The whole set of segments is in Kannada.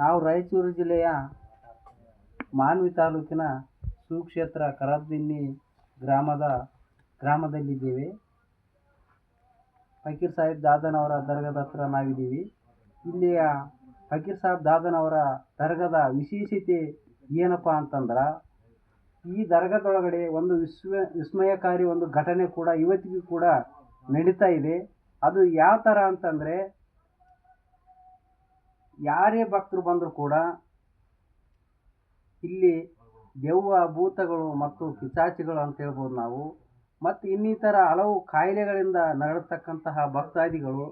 ನಾವು ರಾಯಚೂರು ಜಿಲ್ಲೆಯ ಮಾನ್ವಿ ತಾಲೂಕಿನ ಸುಕ್ಷೇತ್ರ ಕರದಿನ್ನಿ ಗ್ರಾಮದ ಗ್ರಾಮದಲ್ಲಿದ್ದೇವೆ. ಫಕೀರ್ ಸಾಹೇಬ್ ದಾದನವರ ದರ್ಗದ ಹತ್ರ ನಾವಿದ್ದೀವಿ ಇಲ್ಲಿಯ ಫಕೀರ್ ಸಾಹೇಬ್ ದಾದನವರ ದರ್ಗದ ವಿಶೇಷತೆ ಏನಪ್ಪ ಅಂತಂದ್ರೆ, ಈ ದರ್ಗದೊಳಗಡೆ ಒಂದು ವಿಸ್ಮ ವಿಸ್ಮಯಕಾರಿ ಒಂದು ಘಟನೆ ಕೂಡ ಇವತ್ತಿಗೂ ಕೂಡ ನಡೀತಾ ಇದೆ. ಅದು ಯಾವ ಥರ ಅಂತಂದರೆ ಯಾರೇ ಭಕ್ತರು ಬಂದರೂ ಕೂಡ ಇಲ್ಲಿ ದೆವ್ವ ಭೂತಗಳು ಮತ್ತು ಪಿಶಾಚಿಗಳು ಅಂತ ಹೇಳ್ಬೋದು ನಾವು. ಮತ್ತು ಇನ್ನಿತರ ಹಲವು ಕಾಯಿಲೆಗಳಿಂದ ನರಳತಕ್ಕಂತಹ ಭಕ್ತಾದಿಗಳು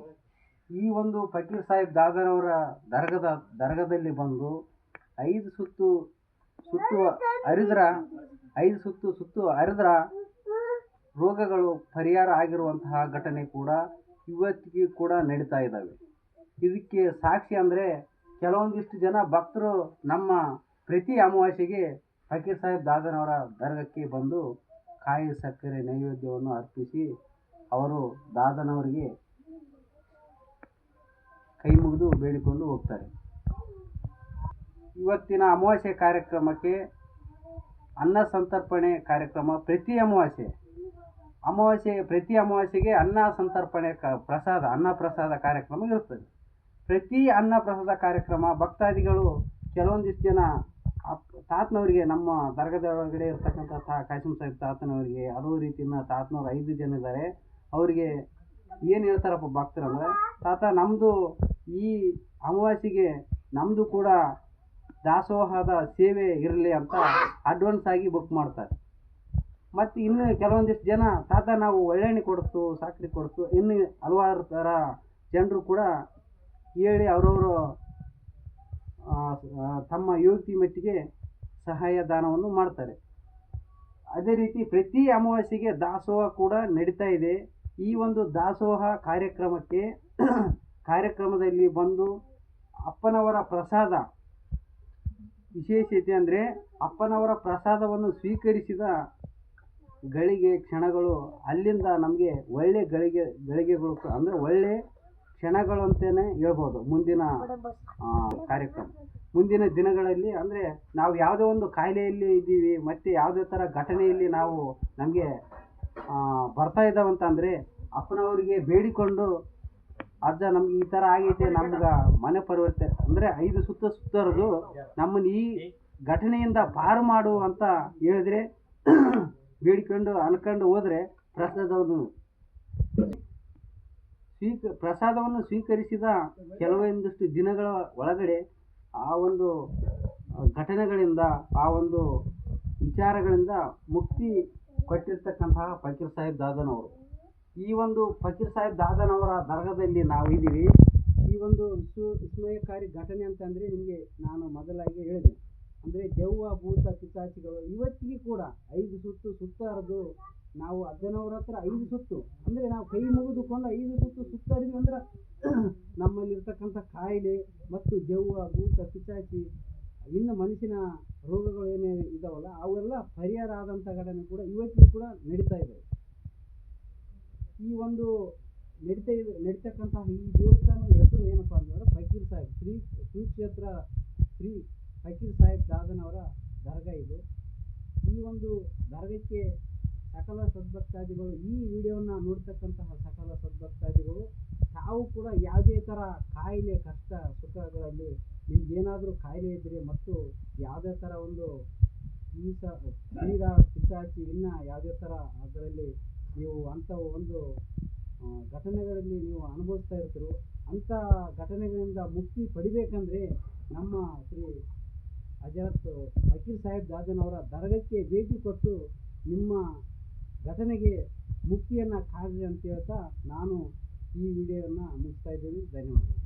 ಈ ಒಂದು ಫಕೀರ್ ಸಾಹೇಬ್ ದಾಗರವರ ದರ್ಗದ, ದರ್ಗದಲ್ಲಿ ಬಂದು ಐದು ಸುತ್ತು ಸುತ್ತು ಹರಿದ್ರ ಐದು ಸುತ್ತು ಸುತ್ತು ಹರಿದ್ರ ರೋಗಗಳು ಪರಿಹಾರ ಆಗಿರುವಂತಹ ಘಟನೆ ಕೂಡ ಇವತ್ತಿಗೂ ಕೂಡ ನಡೀತಾ ಇದ್ದಾವೆ. ಇದಕ್ಕೆ ಸಾಕ್ಷಿ ಅಂದರೆ ಕೆಲವೊಂದಿಷ್ಟು ಜನ ಭಕ್ತರು ನಮ್ಮ ಪ್ರತಿ ಅಮಾವಾಸ್ಯೆಗೆ ಫಕೀರ್ ಸಾಹೇಬ್ ದಾದನವರ ದರ್ಗಕ್ಕೆ ಬಂದು ಕಾಯಿ ಸಕ್ಕರೆ ನೈವೇದ್ಯವನ್ನು ಅರ್ಪಿಸಿ ಅವರು ದಾದನವರಿಗೆ ಕೈ ಮುಗಿದು ಬೇಡಿಕೊಂಡು ಹೋಗ್ತಾರೆ. ಇವತ್ತಿನ ಅಮಾವಾಸ್ಯೆ ಕಾರ್ಯಕ್ರಮಕ್ಕೆ ಅನ್ನ ಸಂತರ್ಪಣೆ ಕಾರ್ಯಕ್ರಮ ಪ್ರತಿ ಅಮಾವಾಸ್ಯೆ. ಅಮಾವಾಸ್ಯೆ ಪ್ರತಿ ಅಮಾವಾಸ್ಯೆಗೆ ಅನ್ನ ಸಂತರ್ಪಣೆ ಕ ಪ್ರಸಾದ, ಅನ್ನ ಪ್ರಸಾದ ಕಾರ್ಯಕ್ರಮ ಇರುತ್ತದೆ ಪ್ರತಿ ಅನ್ನ ಪ್ರಸಾದ ಕಾರ್ಯಕ್ರಮ, ಭಕ್ತಾದಿಗಳು ಕೆಲವೊಂದಿಷ್ಟು ಜನ ತಾತನವರಿಗೆ, ನಮ್ಮ ದರ್ಗದ ಒಳಗಡೆ ಇರ್ತಕ್ಕಂಥ ತಾ, ಕಾಸಿಂ ಸಾಹೇಬ್ ತಾತನವರಿಗೆ, ಅದೋ ರೀತಿಯಿಂದ ತಾತನವ್ರು ಐದು ಜನ ಇದ್ದಾರೆ. ಅವರಿಗೆ ಏನು ಹೇಳ್ತಾರಪ್ಪ ಭಕ್ತರು ಅಂದರೆ ತಾತ ನಮ್ಮದು ಈ ಅಮಾವಾಸ್ಯೆಗೆ ನಮ್ಮದು ಕೂಡ ದಾಸೋಹದ ಸೇವೆ ಇರಲಿ ಅಂತ ಅಡ್ವಾನ್ಸ್ ಆಗಿ ಬುಕ್ ಮಾಡ್ತಾರೆ. ಮತ್ತು ಇನ್ನು ಕೆಲವೊಂದಿಷ್ಟು ಜನ ತಾತ ನಾವು ಒಳ್ಳೆಣ್ಣೆ ಕೊಡ್ತು, ಸಾಕ್ರಿ ಕೊಡ್ತು, ಇನ್ನು ಹಲವಾರು ಥರ ಜನರು ಕೂಡ ಹೇಳಿ ಅವರವರು ತಮ್ಮ ಯುವತಿ ಮಟ್ಟಿಗೆ ಸಹಾಯ ದಾನವನ್ನು ಮಾಡ್ತಾರೆ. ಅದೇ ರೀತಿ ಪ್ರತಿ ಅಮಾವಾಸ್ಯೆಗೆ ದಾಸೋಹ ಕೂಡ ನಡೀತಾ ಇದೆ. ಈ ಒಂದು ದಾಸೋಹ ಕಾರ್ಯಕ್ರಮಕ್ಕೆ ಕಾರ್ಯಕ್ರಮದಲ್ಲಿ ಬಂದು ಅಪ್ಪನವರ ಪ್ರಸಾದ ವಿಶೇಷತೆ ಅಂದರೆ ಅಪ್ಪನವರ ಪ್ರಸಾದವನ್ನು ಸ್ವೀಕರಿಸಿದ ಗಳಿಗೆ ಕ್ಷಣಗಳು ಅಲ್ಲಿಂದ ನಮಗೆ ಒಳ್ಳೆ ಗಳಿಗೆ, ಗಳಿಗೆಗಳು ಅಂದರೆ ಒಳ್ಳೆ ಕ್ಷಣಗಳು ಅಂತಲೇ ಹೇಳ್ಬೋದು. ಮುಂದಿನ ಕಾರ್ಯಕ್ರಮ. ಮುಂದಿನ ದಿನಗಳಲ್ಲಿ, ಅಂದರೆ ನಾವು ಯಾವುದೇ ಒಂದು ಕಾಯಿಲೆಯಲ್ಲಿ ಇದ್ದೀವಿ, ಮತ್ತು ಯಾವುದೇ ಥರ ಘಟನೆಯಲ್ಲಿ ನಾವು ನಮಗೆ ಬರ್ತಾ ಇದ್ದಾವೆ ಅಂತಂದರೆ ಅಪ್ಪನವರಿಗೆ ಬೇಡಿಕೊಂಡು ಅಜ್ಜ ನಮ್ಗೆ ಈ ಥರ ಆಗೈತೆ, ನಮ್ಗೆ ಮನೆ ಪರಿವರ್ತನೆ, ಅಂದರೆ ಐದು ಸುತ್ತ ಸುತ್ತರದು ನಮ್ಮನ್ನು ಈ ಘಟನೆಯಿಂದ ಪಾರು ಮಾಡು ಅಂತ ಹೇಳಿದ್ರೆ, ಬೇಡಿಕೊಂಡು, ಅನ್ಕೊಂಡು ಹೋದರೆ ಪ್ರಸಾದವನ್ನು ಸ್ವೀಕ, ಪ್ರಸಾದವನ್ನು ಸ್ವೀಕರಿಸಿದ ಕೆಲವೊಂದಿಷ್ಟು ದಿನಗಳ ಒಳಗಡೆ ಆ ಒಂದು ಘಟನೆಗಳಿಂದ, ಆ ಒಂದು ವಿಚಾರಗಳಿಂದ ಮುಕ್ತಿ ಕೊಟ್ಟಿರ್ತಕ್ಕಂತಹ ಫಕೀರ್ ಸಾಹೇಬ್ ದಾದನವರು. ಈ ಒಂದು ಫಕೀರ್ ಸಾಹೇಬ್ ದಾದನವರ ದರ್ಗಾದಲ್ಲಿ ನಾವು ಇದ್ದೀವಿ ಈ ಒಂದು ವಿಶ್ವ ವಿಸ್ಮಯಕಾರಿ ಘಟನೆ ಅಂತಂದರೆ ನಿಮಗೆ ನಾನು ಮೊದಲಾಗಿ ಹೇಳಿದೆ. ಅಂದರೆ ದೆವ್ವ ಭೂತ ಪಿಚಾಚಿಗಳು ಇವತ್ತಿಗೂ ಕೂಡ ಐದು ಸುತ್ತು ಸುತ್ತ ಹರಿದು ನಾವು ಅಜ್ಜನವ್ರ ಹತ್ರ ಐದು ಸುತ್ತು, ಅಂದರೆ ನಾವು ಕೈ ಮುಗಿದುಕೊಂಡು ಐದು ಸುತ್ತು ಸುತ್ತರಿದ್ವಿ ಅಂದ್ರೆ ನಮ್ಮಲ್ಲಿರ್ತಕ್ಕಂಥ ಕಾಯಿಲೆ ಮತ್ತು ದೆವ್ವ ಭೂತ ಪಿಚಾಚಿ, ಇನ್ನು ಮನುಷ್ಯನ ರೋಗಗಳು ಏನೇ ಇದಾವಲ್ಲ, ಅವೆಲ್ಲ ಪರಿಹಾರ ಆದಂಥ ಘಟನೆ ಕೂಡ ಇವತ್ತಿಗೂ ಕೂಡ ನಡೀತಾ ಇದೆ. ಈ ಒಂದು ನಡೀತಾ ಇದೆ, ನಡೀತಕ್ಕಂತಹ ಈ ದೇವಸ್ಥಾನದ ಹೆಸರು ಏನಪ್ಪ ಅಂದ್ರೆ ಫಕೀರ್ ಸಾಹೇಬ್. ಶ್ರೀ ಶ್ರೀ ಕ್ಷೇತ್ರ ಶ್ರೀ ಫಕೀರ್ ಸಾಹೇಬ್ ದಾದನವರ ದರ್ಗಾ ಇದು. ಈ ಒಂದು ದರ್ಗಕ್ಕೆ ಸಕಲ ಸದ್ಭಕ್ತಾದಿಗಳು ಈ ವಿಡಿಯೋನ ನೋಡ್ತಕ್ಕಂತಹ ಸಕಲ ಸದ್ಭಕ್ತಾದಿಗಳು, ತಾವು ಕೂಡ ಯಾವುದೇ ಥರ ಕಾಯಿಲೆ, ಕಷ್ಟ, ಸುಖಗಳಲ್ಲಿ ನಿಮ್ಗೇನಾದರೂ ಕಾಯಿಲೆ ಇದ್ದರೆ ಮತ್ತು ಯಾವುದೇ ಥರ ಒಂದು ಈಸ ಕ್ರೀಡ ಪಿಚಾಚಿ ಇನ್ನು ಯಾವುದೇ ಥರ ಅದರಲ್ಲಿ ನೀವು ಅಂಥ ಒಂದು ಘಟನೆಗಳಲ್ಲಿ ನೀವು ಅನುಭವಿಸ್ತಾ ಇರ್ತೀರೋ ಅಂಥ ಘಟನೆಗಳಿಂದ ಮುಕ್ತಿ ಪಡಿಬೇಕಂದ್ರೆ ನಮ್ಮ ಶ್ರೀ ಅಜರತ್ ವಕೀಲ್ ಸಾಹೇಬ್ ದಾದನವರ ದರ್ಗಕ್ಕೆ ಭೇಟಿ ಕೊಟ್ಟು ನಿಮ್ಮ ಘಟನೆಗೆ ಮುಕ್ತಿಯನ್ನು ಕಾರ್ಯ ಅಂತ ಹೇಳ್ತಾ ನಾನು ಈ ವಿಡಿಯೋವನ್ನು ಮುಗಿಸ್ತಾ ಇದ್ದೀನಿ. ಧನ್ಯವಾದಗಳು.